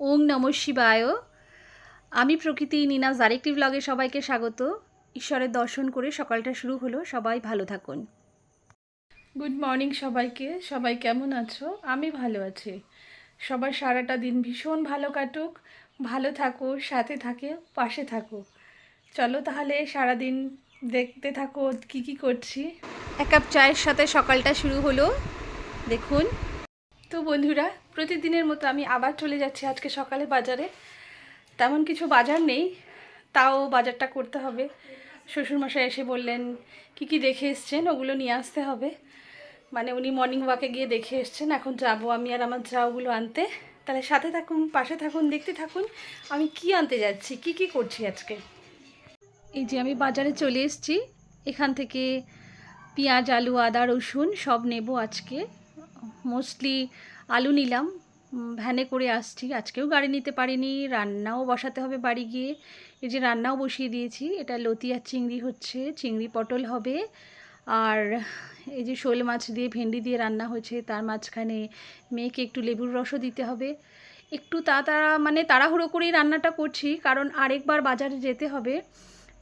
ওং নম শিবায়। আমি প্রকৃতি নিনাজ আরেকটি ব্লগে সবাইকে স্বাগত। ঈশ্বরের দর্শন করে সকালটা শুরু হলো। সবাই ভালো থাকুন। গুড মর্নিং সবাইকে। সবাই কেমন আছো? আমি ভালো আছি। সবার সারাটা দিন ভীষণ ভালো কাটুক। ভালো থাকো সাথে থাকে পাশে থাকো। চলো তাহলে সারাদিন দেখতে থাকো কি কি করছি। এক কাপ চায়ের সাথে সকালটা শুরু হলো। দেখুন। তো বন্ধুরা প্রতিদিনের মতো আমি আবার চলে যাচ্ছি আজকে সকালে বাজারে। তেমন কিছু বাজার নেই, তাও বাজারটা করতে হবে। শ্বশুরমশাই এসে বললেন, কি কি দেখে এসছেন? ওগুলো নিয়ে আসতে হবে। মানে উনি মর্নিং ওয়াকে গিয়ে দেখে এসছেন, এখন যাব আমি আর আমার যা ওগুলো আনতে। তাহলে সাথে থাকুন, পাশে থাকুন, দেখতে থাকুন, আমি কি আনতে যাচ্ছি? কি কি করছি আজকে? এই যে আমি বাজারে চলে এসেছি। এখান থেকে পেঁয়াজ, আলু, আদা, রসুন সব নেব আজকে। মোস্টলি আলু নিলাম ভ্যানে করে আসছি। আজকেও গাড়ি নিতে পারিনি, রান্নাও বসাতে হবে বাড়ি গিয়ে। এই যে রান্নাও বসিয়ে দিয়েছি, এটা লতি আর চিংড়ি হচ্ছে, চিংড়ি পটল হবে। আর এই যে শোল মাছ দিয়ে ভেন্ডি দিয়ে রান্না হয়েছে, তার মাঝখানে মেয়েকে একটু লেবুর রসও দিতে হবে। একটু তাড়া মানে তাড়াহুড়ো করেই রান্নাটা করছি, কারণ আরেকবার বাজারে যেতে হবে।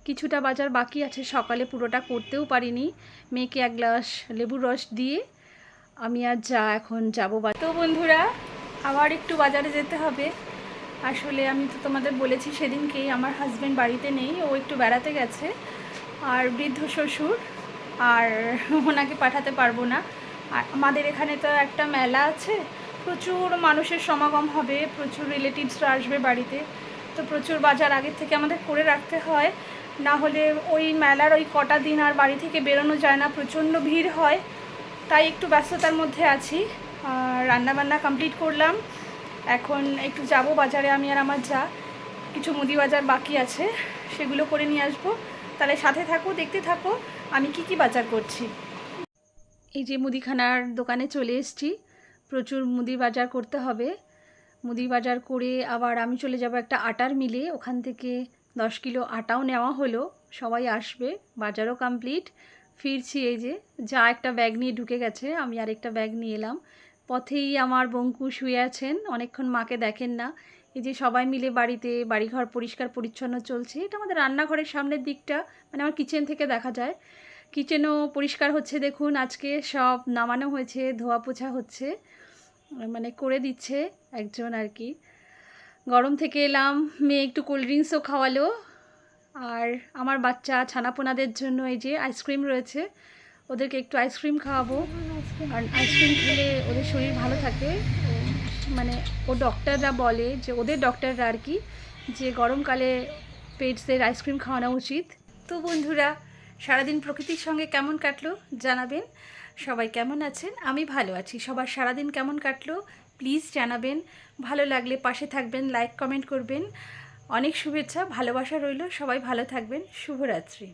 কিছুটা বাজার বাকি আছে, সকালে পুরোটা করতেও পারিনি। মেয়েকে এক গ্লাস লেবুর রস দিয়ে আমি আর যা এখন যাব তো বন্ধুরা, আবার একটু বাজারে যেতে হবে। আসলে আমি তো তোমাদের বলেছি সেদিনকেই আমার হাজব্যান্ড বাড়িতে নেই, ও একটু বেড়াতে গেছে। আর বৃদ্ধ শ্বশুর, আর ওনাকে পাঠাতে পারব না। আর আমাদের এখানে তো একটা মেলা আছে, প্রচুর মানুষের সমাগম হবে, প্রচুর রিলেটিভসরা আসবে বাড়িতে। তো প্রচুর বাজার আগের থেকে আমাদের করে রাখতে হয়। না হলে ওই মেলার ওই কটা দিন আর বাড়ি থেকে বেরোনো যায় না, প্রচণ্ড ভিড় হয়। তাই একটু ব্যস্ততার মধ্যে আছি। রান্নাবান্না কমপ্লিট করলাম। এখন একটু যাব বাজারে, আমি আর আমার যা। কিছু মুদি বাজার বাকি আছে, সেগুলো করে নিয়ে আসব। তাহলে সাথে থাকো, দেখতে থাকো, আমি কি কি বাজার করছি। এই যে মুদিখানার দোকানে চলে এসেছি। প্রচুর মুদি বাজার করতে হবে। মুদি বাজার করে আবার আমি চলে যাব একটা আটার মিলে। ওখান থেকে দশ কিলো আটাও নেওয়া হলো। সবাই আসবে, বাজারও কমপ্লিট ফিরছি এই যে। যা একটা ব্যাগ নিয়ে ঢুকে গেছে, আমি আরেকটা ব্যাগ নিয়ে এলাম। পথেই আমার বঙ্কু শুয়ে আছেন, অনেকক্ষণ মাকে দেখেন না। এই যে সবাই মিলে বাড়িতে, বাড়িঘর পরিষ্কার পরিচ্ছন্ন চলছে। এটা আমাদের রান্নাঘরের সামনের দিকটা মানে আমার কিচেন থেকে দেখা যায়। কিচেনও পরিষ্কার হচ্ছে দেখুন, আজকে সব নামানো হয়েছে, ধোয়া পোছা হচ্ছে মানে করে দিচ্ছে একজন আর কি। গরম থেকে এলাম, মেয়ে একটু কোল্ড ড্রিঙ্কসও খাওয়ালো। আর আমার বাচ্চা ছানাপোনাদের জন্য এই যে আইসক্রিম রয়েছে, ওদেরকে একটু আইসক্রিম খাওয়াবো। কারণ আইসক্রিম খেলে ওদের শরীর ভালো থাকে। মানে ও ডক্টররা বলে যে, ওদের ডক্টররা আর কি, যে গরমকালে পেটসের আইসক্রিম খাওয়ানো উচিত। তো বন্ধুরা, সারাদিন প্রকৃতির সঙ্গে কেমন কাটলো জানাবেন? সবাই কেমন আছেন? আমি ভালো আছি। সবার সারাদিন কেমন কাটলো? প্লিজ জানাবেন। ভালো লাগলে পাশে থাকবেন লাইক কমেন্ট করবেন। অনেক শুভেচ্ছা ভালোবাসা রইল। সবাই ভালো থাকবেন। শুভরাত্রি।